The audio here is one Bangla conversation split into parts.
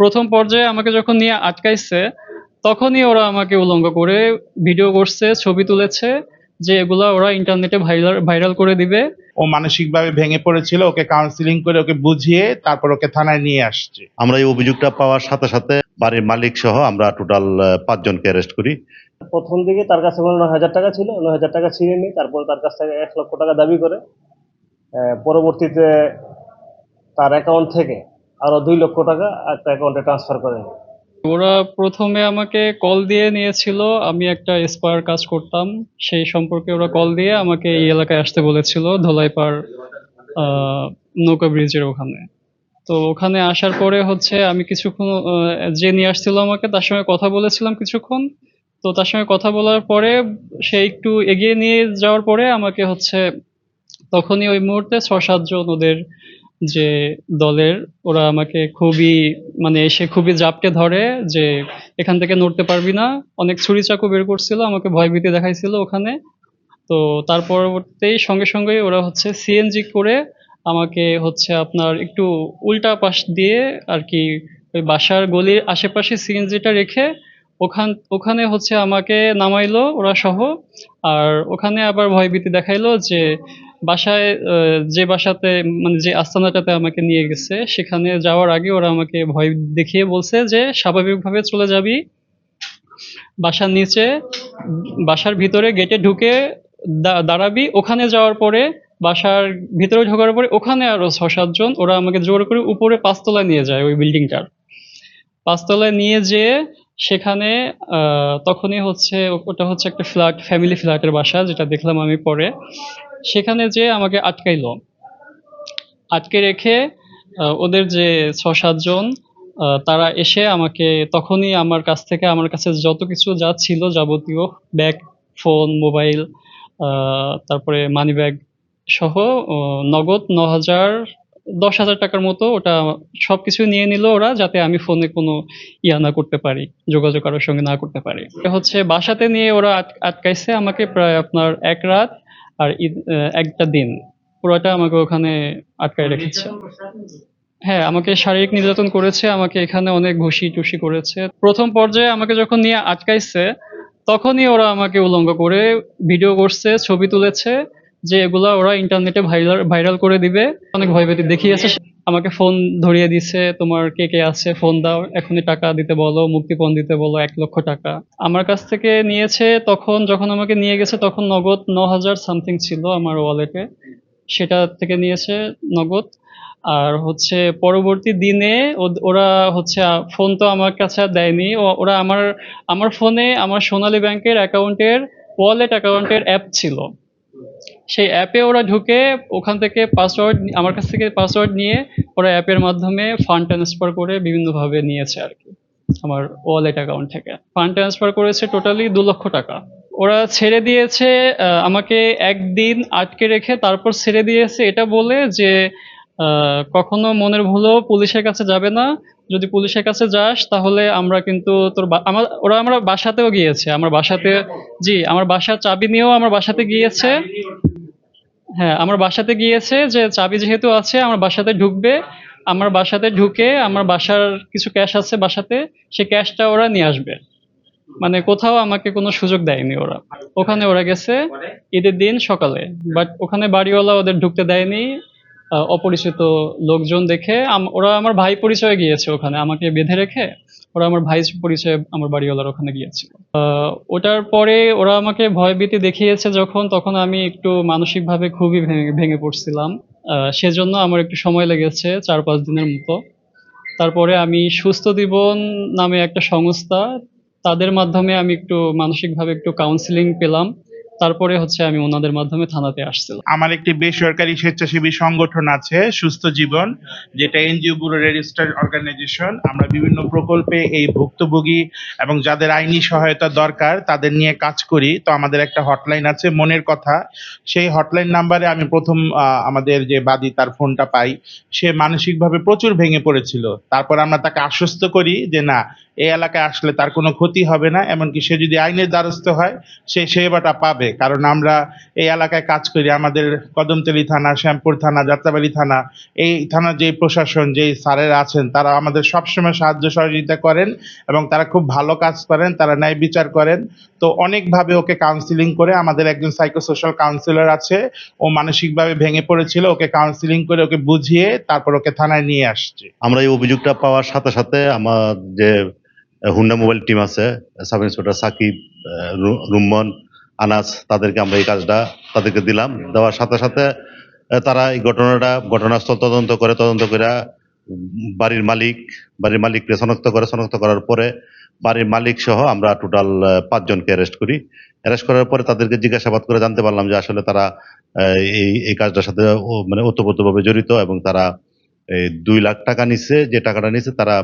প্রথম পর্যায়ে আমাকে যখন নিয়ে আটকাইছে তখনই ওরা আমাকে উলঙ্গ করে ভিডিও করছে ছবি তুলেছে যে এগুলা ওরা ইন্টারনেটে ভাইরাল ভাইরাল করে দিবে। ও মানসিকভাবে ভেঙে পড়েছিল ওকে কাউন্সিলিং করে ওকে বুঝিয়ে তারপর ওকে থানায় নিয়ে আসছে। আমরা এই অভিযোগটা পাওয়ার সাথে সাথে বাড়ির মালিক সহ আমরা টোটাল পাঁচজনকে অ্যারেস্ট করি। প্রথম দিকে তার কাছে কোনো নয় হাজার টাকা ছিল নয় হাজার টাকা ছিঁড়ে নিই তারপর তার কাছ থেকে এক লক্ষ টাকা দাবি করে। পরবর্তীতে তার অ্যাকাউন্ট থেকে আরও দুই লক্ষ টাকা একটা অ্যাকাউন্টে ট্রান্সফার করে ওরা প্রথমে আমাকে কল দিয়ে নিয়েছিল, আমি একটা স্পার কাজ করতাম, সেই সম্পর্কে ওরা কল দিয়ে আমাকে এই এলাকায় আসতে বলেছিল, ধোলাইপাড় নৌকা ব্রিজের ওখানে। তো ওখানে আসার পরে হচ্ছে আমি কিছুক্ষণ যে নিয়ে আসছিল আমাকে, তার সঙ্গে কথা বলেছিলাম কিছুক্ষণ। তো তার সঙ্গে কথা বলার পরে সে একটু এগিয়ে নিয়ে যাওয়ার পরে আমাকে হচ্ছে তখনই ওই মুহূর্তে ছ সাতজন ওদের যে দলের, ওরা আমাকে খুবই মানে এসে খুবই জাপটে ধরে যে এখান থেকে নড়তে পারবি না। অনেক ছুরি চাকু বের করছিল, আমাকে ভয়ভীতি দেখাইছিল ওখানে। তো তার পরবর্তীতেই সঙ্গে সঙ্গেই ওরা হচ্ছে সিএনজি করে আমাকে হচ্ছে আপনার একটু উল্টা পাশ দিয়ে আর কি ওই বাসার গলির আশেপাশে সিএনজিটা রেখে ওখান, ওখানে হচ্ছে আমাকে নামাইলো ওরা সহ। আর ওখানে আবার ভয়ভীতি দেখাইলো যে বাসায় যে বাসাতে মানে যে আস্তানাটাতে আমাকে নিয়ে গেছে, সেখানে যাওয়ার আগে ওরা আমাকে ভয় দেখিয়ে বলছে যে, স্বাভাবিকভাবে চলে যাবি বাসার নিচে, বাসার ভিতরে গেটে ঢুকে দাঁড়াবি। ওখানে যাওয়ার পরে, বাসার ভিতরে ঢোকার পরে ওখানে আরও ছ সাতজন ওরা আমাকে জোর করে উপরে পাঁচতলায় নিয়ে যায় ওই বিল্ডিংটার। পাঁচতলায় নিয়ে যেয়ে সেখানে তখনই হচ্ছে, ওটা হচ্ছে একটা ফ্ল্যাট, ফ্যামিলি ফ্ল্যাটের বাসা, যেটা দেখলাম আমি পরে। সেখানে যে আমাকে আটকাইলো। আটকে রেখে ওদের যে ছ সাতজন তারা এসে আমাকে তখনই আমার কাছ থেকে, আমার কাছে যত কিছু যা ছিল যাবতীয়, ব্যাগ, ফোন, মোবাইল তারপরে মানি ব্যাগ সহ নগদ ন হাজার দশ হাজার টাকার মতো ওটা সবকিছু নিয়ে নিল ওরা যাতে আমি ফোনে কোনো ইয়া না করতে পারি, যোগাযোগ কারোর সঙ্গে না করতে পারি। হচ্ছে বাসাতে নিয়ে ওরা আটকাইছে আমাকে প্রায় আপনার এক রাত। আর ঈদ- একটা দিন। পুরোটা আমাকে ওখানে আটকায় রেখেছে। হ্যাঁ আমাকে শারীরিক নির্যাতন করেছে আমাকে এখানে অনেক ঘুষি টুসি করেছে। প্রথম পর্যায়ে আমাকে যখন নিয়ে আটকাইছে তখনই ওরা আমাকে উলঙ্গ করে ভিডিও করছে ছবি তুলেছে। যে এগুলা ওরা ইন্টারনেটে ভাইরাল ভাইরাল করে দিবে। অনেক ভয়ভীতি দেখিয়েছে। আমাকে ফোন ধরিয়ে দিছে, তোমার কে কে আছে? ফোন দাও, এখনই টাকা দিতে বলো, মুক্তিপণ দিতে বলো, এক লক্ষ টাকা। আমার কাছ থেকে নিয়েছে, তখন যখন আমাকে নিয়ে গেছে, তখন নগদ ন হাজার সামথিং ছিল আমার ওয়ালেটে সেটা থেকে নিয়েছে নগদ। আর হচ্ছে পরবর্তী দিনে ওরা হচ্ছে ফোন তো আমার কাছে দেয়নি। ওরা আমার আমার ফোনে আমার সোনালী ব্যাংকের অ্যাকাউন্টের ওয়ালেট অ্যাকাউন্টের অ্যাপ ছিল। সেই অ্যাপে ওরা ঢুকে ওখান থেকে পাসওয়ার্ড আমার কাছ থেকে পাসওয়ার্ড নিয়ে ওরা অ্যাপের মাধ্যমে ফান্ড ট্রান্সফার করে বিভিন্নভাবে নিয়েছে আর কি, আমার ওয়ালেট অ্যাকাউন্ট থেকে। ফান্ড ট্রান্সফার করেছে টোটালি দু লক্ষ টাকা। ওরা ছেড়ে দিয়েছে আমাকে একদিন আটকে রেখে তারপর ছেড়ে দিয়েছে এটা বলে যে কখনো মনের ভুলেও পুলিশের কাছে যাবে না। যদি পুলিশের কাছে যাস তাহলে আমরা কিন্তু তোর আমার ওরা আমরা বাসাতেও গিয়েছে। আমার বাসাতে জি, আমার বাসার চাবি নিয়েও আমার বাসাতে গিয়েছে। হ্যাঁ আমার বাসাতে গিয়েছে যে চাবি যেহেতু আছে, আমার বাসাতে ঢুকবে। আমার বাসাতে ঢুকে আমার বাসার কিছু ক্যাশ আছে বাসাতে, সেই ক্যাশটা ওরা নিয়ে আসবে। মানে কোথাও আমাকে কোনো সুযোগ দেয়নি ওরা। ওখানে ওরা গেছে ঈদের দিন সকালে। বাট ওখানে বাড়িওয়ালা ওদের ঢুকতে দেয়নি। অপরিচিত লোকজন দেখে ওরা আমার ভাই পরিচয়ে গিয়েছে ওখানে। আমাকে বেঁধে রেখে ওরা আমার ভাইস পরিচয়ে আমার বাড়িওয়ালার ওখানে গিয়েছিল। ওটার পরে ওরা আমাকে ভয়ভীতি দেখিয়েছে যখন, তখন আমি একটু মানসিকভাবে খুবই ভেঙে ভেঙে পড়ছিলাম। সেজন্য আমার একটু সময় লেগেছে চার পাঁচ দিনের মতো। তারপরে আমি সুস্থ জীবন নামে একটা সংস্থা, তাদের মাধ্যমে আমি একটু মানসিকভাবে একটু কাউন্সিলিং পেলাম। তারপরে হচ্ছে আমি ওনাদের মাধ্যমে থানাতে আসছিলাম। আমার একটি বেসরকারি স্বেচ্ছাসেবী সংগঠন আছে, সুস্থ জীবন, যেটা এনজিও ব্যুরো রেজিস্টার্ড অর্গানাইজেশন। আমরা বিভিন্ন প্রকল্পে এই ভুক্তভোগী এবং যাদের আইনি সহায়তা দরকার, তাদের নিয়ে কাজ করি। তো আমাদের একটা হটলাইন আছে, মনের কথা। সেই হটলাইন নাম্বারে আমি প্রথম আমাদের যে বাদী, তার ফোনটা পাই। সে মানসিকভাবে প্রচুর ভেঙে পড়েছিল। তারপর আমরা তাকে আশ্বস্ত করি যে, না, এই এলাকায় আসলে তার কোনো ক্ষতি হবে না। এমনকি সে যদি আইনের দ্বারস্থ হয়, সে সেবাটা পাবে। কারণ আমরা এই এলাকায় কাজ করি, আমাদের কদমতলী থানা, শ্যামপুর থানা, যাত্রাবাড়ি থানা, এই থানার যে প্রশাসন, যে স্যারেরা আছেন, তারা আমাদের সবসময় সাহায্য সহযোগিতা করেন এবং তারা খুব ভালো কাজ করেন, তারা ন্যায় বিচার করেন। তো অনেকভাবে ওকে কাউন্সিলিং করে আমাদের একজন সাইকোসোশ্যাল কাউন্সিলর আছে, ও মানসিকভাবে ভেঙে পড়েছিল, ওকে কাউন্সিলিং করে ওকে বুঝিয়ে তারপর ওকে থানায় নিয়ে আসছে। আমরা এই অভিযোগটা পাওয়ার সাথে সাথে আমার যে হুন্ডা মোবাইল টিম আছে, সাব ইন্সপেক্টর সাকিব রুম্মন আনাস তাদেরকে আমরা এই কাজটা তাদেরকে দিলাম। দেওয়ার সাথে সাথে তারা এই ঘটনাটা, ঘটনাস্থল তদন্ত করে তদন্ত করে, বাড়ির মালিক, বাড়ির মালিককে শনাক্ত করে, শনাক্ত করার পরে বাড়ির মালিক সহ আমরা টোটাল পাঁচজনকে অ্যারেস্ট করি। অ্যারেস্ট করার পরে তাদেরকে জিজ্ঞাসাবাদ করে জানতে পারলাম যে আসলে তারা এই এই কাজটার সাথে মানে ওতপ্রোতভাবে জড়িত এবং তারা, এই দুই লাখ টাকা নিচ্ছে যে টাকাটা নিচ্ছে তারা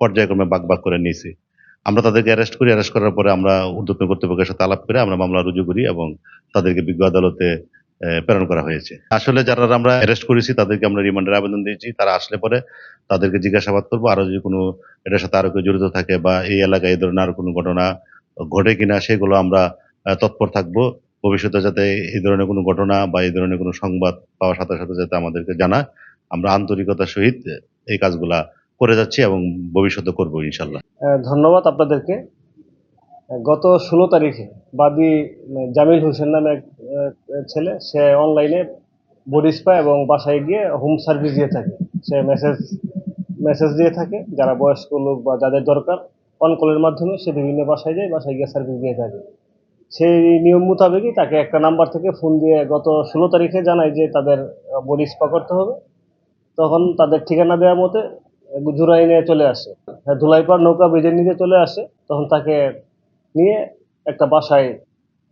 পর্যায়ক্রমে বাগ বাগ করে নিয়েছে আমরা তাদেরকে অ্যারেস্ট করি অ্যারেস্ট করার পরে আমরা উদ্যোতন কর্তৃপক্ষের সাথে আলাপ করে আমরা মামলা রুজু করি এবং তাদেরকে বিজ্ঞ আদালতে প্রেরণ করা হয়েছে। আসলে যারা আমরা অ্যারেস্ট করেছি, তাদেরকে আমরা রিমান্ডের আবেদন দিয়েছি। তারা আসলে পরে তাদেরকে জিজ্ঞাসাবাদ করব। আরও যদি কোনো, এটার সাথে আরও কেউ জড়িত থাকে বা এই এলাকায় এই ধরনের আরও কোনো ঘটনা ঘটে কিনা, সেগুলো আমরা তৎপর থাকব। ভবিষ্যতে যাতে এই ধরনের কোনো ঘটনা বা এই ধরনের কোনো সংবাদ পাওয়ার সাথে সাথে যাতে আমাদেরকে জানায়। আমরা আন্তরিকতার সহিত এই কাজগুলা করে যাচ্ছি এবং ভবিষ্যতে করব ইনশাল্লাহ ধন্যবাদ আপনাদেরকে। গত ষোলো তারিখে বাদী জামিল হোসেন নামে এক ছেলে, সে অনলাইনে বডিস পায় এবং বাসায় গিয়ে হোম সার্ভিস দিয়ে থাকে। সে মেসেজ মেসেজ দিয়ে থাকে। যারা বয়স্ক লোক বা যাদের দরকার অন কলের মাধ্যমে সে বিভিন্ন বাসায় যায়, বাসায় গিয়ে সার্ভিস দিয়ে থাকে। সেই নিয়ম মোতাবেকই তাকে একটা নাম্বার থেকে ফোন দিয়ে গত ষোলো তারিখে জানায় যে তাদের বডি স্পা করতে হবে। তখন তাদের ঠিকানা দেওয়ার মতে জুরাই নিয়ে চলে আসে। হ্যাঁ, ধুলাইপাড় নৌকা ব্রিজের নিচে চলে আসে। তখন তাকে নিয়ে একটা বাসায়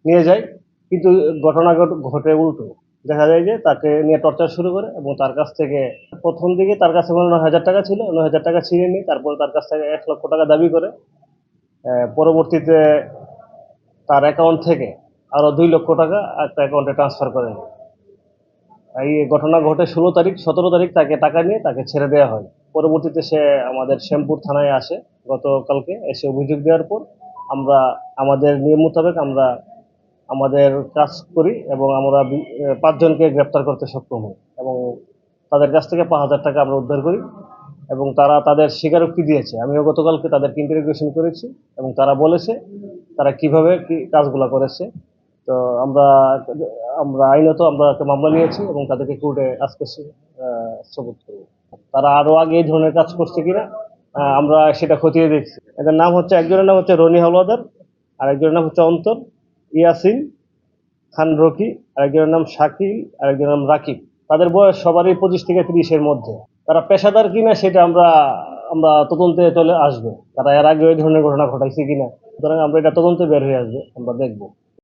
নিয়ে যায়। কিন্তু ঘটনা ঘট- উল্টো। দেখা যায় যে তাকে নিয়ে টর্চার শুরু করে এবং তার কাছ থেকে প্রথম দিকে তার কাছে মনে নয় হাজার টাকা ছিল। নয় হাজার টাকা ছিঁড়ে নিই তারপর তার কাছ থেকে এক লক্ষ টাকা দাবি করে। পরবর্তীতে তার অ্যাকাউন্ট থেকে আরও দুই লক্ষ টাকা একটা অ্যাকাউন্টে ট্রান্সফার করে এই ঘটনা ঘটে ষোলো তারিখ সতেরো তারিখ তাকে টাকা নিয়ে তাকে ছেড়ে দেওয়া হয়। পরবর্তীতে সে আমাদের শ্যামপুর থানায় আসে গতকালকে। এসে অভিযোগ দেওয়ার পর আমরা, আমাদের নিয়ম মোতাবেক আমরা আমাদের কাজ করি এবং আমরা পাঁচজনকে গ্রেপ্তার করতে সক্ষম হই এবং তাদের কাছ থেকে পাঁচ হাজার টাকা আমরা উদ্ধার করি এবং তারা তাদের স্বীকারোক্তি দিয়েছে। আমিও গতকালকে তাদেরকে ইন্টারোগেশন করেছি এবং তারা বলেছে তারা কীভাবে কি কাজগুলো করেছে। তো আমরা আমরা আইনত আমরা একটা মামলা নিয়েছি এবং তাদেরকে কোর্টে আজকে সবুত করব। তারা আরও আগে এই ধরনের কাজ করছে কিনা আমরা সেটা খতিয়ে দেখছি। এদের নাম হচ্ছে, একজনের নাম হচ্ছে রনি হাওলাদার আর একজনের নাম হচ্ছে অন্তর, ইয়াসিন খান রকি, আরেকজনের নাম শাকিল, আরেকজনের নাম রাকিব। তাদের বয়স সবারই পঁচিশ থেকে তিরিশের মধ্যে। তারা পেশাদার কিনা সেটা আমরা আমরা তদন্তে চলে আসবে। তারা এর আগে ওই ধরনের ঘটনা ঘটাইছে কিনা, সুতরাং আমরা এটা তদন্তে বের হয়ে আসবে, আমরা দেখব।